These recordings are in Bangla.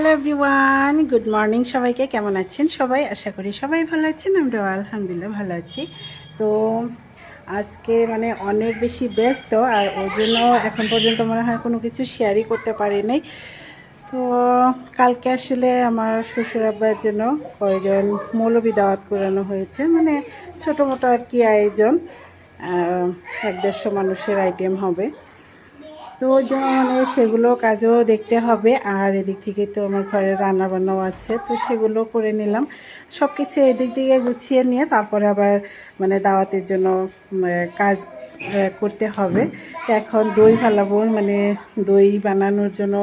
হ্যালো এভরিওয়ান গুড মর্নিং সবাইকে। কেমন আছেন সবাই? আশা করি সবাই ভালো আছেন। আমরাও আলহামদুলিল্লাহ ভালো আছি। তো আজকে মানে অনেক বেশি ব্যস্ত আর ওই জন্য এখন পর্যন্ত মনে হয় কোনো কিছু শেয়ারই করতে পারি নাই। তো কালকে আসলে আমার শ্বশুর আব্বার জন্য কয়েকজন মৌলবি দাওয়াত করানো হয়েছে। মানে ছোটো মোটো আর কি আয়োজন। এক দেড়শো মানুষের আইটেম হবে। তো মানে সেগুলো কাজও দেখতে হবে, আর এদিক থেকে তো আমার ঘরে রান্না বান্নাও আছে, তো সেগুলো করে নিলাম। সব কিছু এদিক দিকে গুছিয়ে নিয়ে তারপরে আবার মানে দাওয়াতের জন্য কাজ করতে হবে। তো এখন দই ফালাবো মানে দই বানানোর জন্য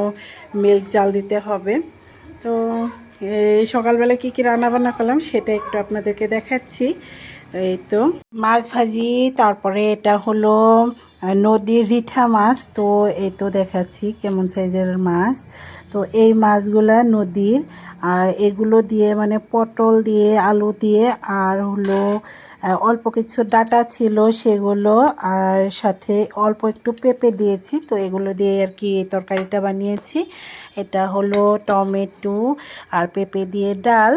মিল্ক জাল দিতে হবে। তো, এই সকালবেলা কী কী রান্না বান্না করলাম সেটা একটু আপনাদেরকে দেখাচ্ছি। এই তো, মাছ ভাজি, তারপরে এটা হলো নদীর রিঠা মাছ, তো এই তো দেখাচ্ছি কেমন সাইজের মাছ। তো এই মাছগুলা নদীর, আর এগুলো দিয়ে মানে পটল দিয়ে, আলু দিয়ে, আর হলো অল্প কিছু ডাটা ছিল সেগুলো, আর সাথে অল্প একটু পেঁপে দিয়েছি, তো এগুলো দিয়ে আর কি তরকারিটা বানিয়েছি। এটা হলো টমেটো, আর পেঁপে দিয়ে ডাল।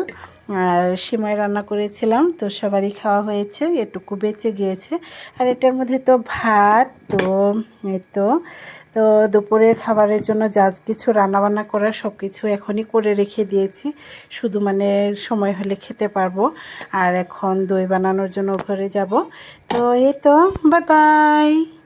আর সিমাই রান্না করেছিলাম, তো সবারই খাওয়া হয়েছে, এটুকু বেঁচে গিয়েছে। আর এটার মধ্যে তো ভাত, তো তো তো দুপুরের খাবারের জন্য যা কিছু রান্নাবান্না করার সব কিছু এখনই করে রেখে দিয়েছি। শুধু মানে সময় হলে খেতে পারব। আর এখন দই বানানোর জন্য ঘরে যাব। তো এই তো বাই বাই